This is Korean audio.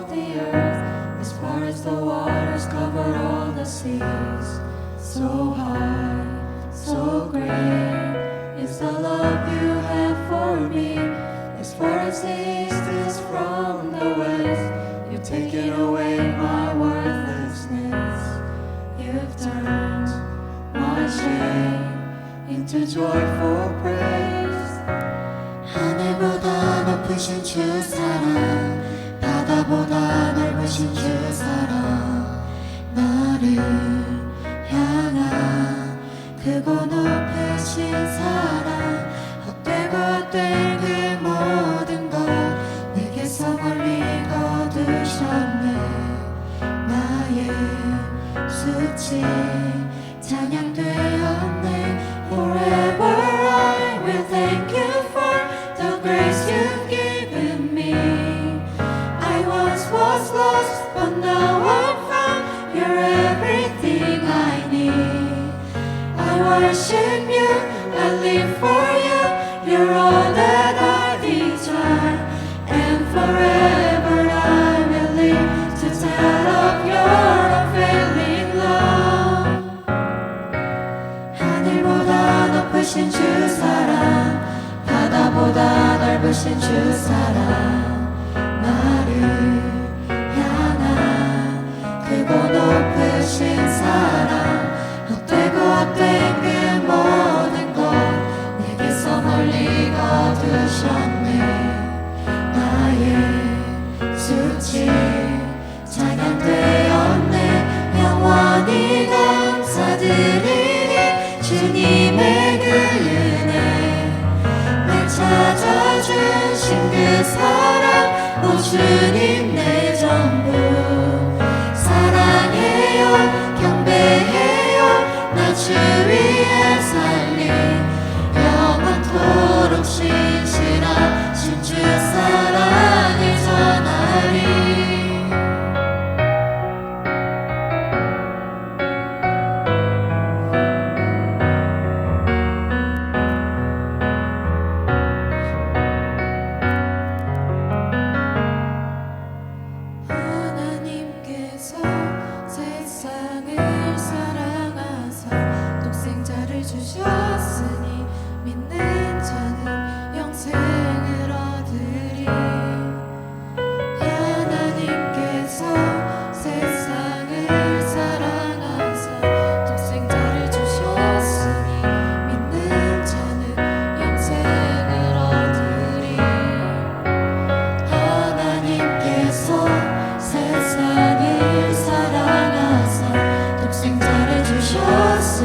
heavens or above the earth, as far as the waters cover all the seas. So high, so great is the love you have for me. As far as the east is from the west, you've taken away my worthlessness. You've turned my shame into joyful praise. 하늘보다 높으신 주 사랑 바다보다 넓으신 주 사랑 나를 향한 크고 높으신 사랑. 헛되고 헛된 그 모든 것 내게서 멀리 거두셨네. 나의 수치 넓으신 주 사랑 사랑 오 주님 내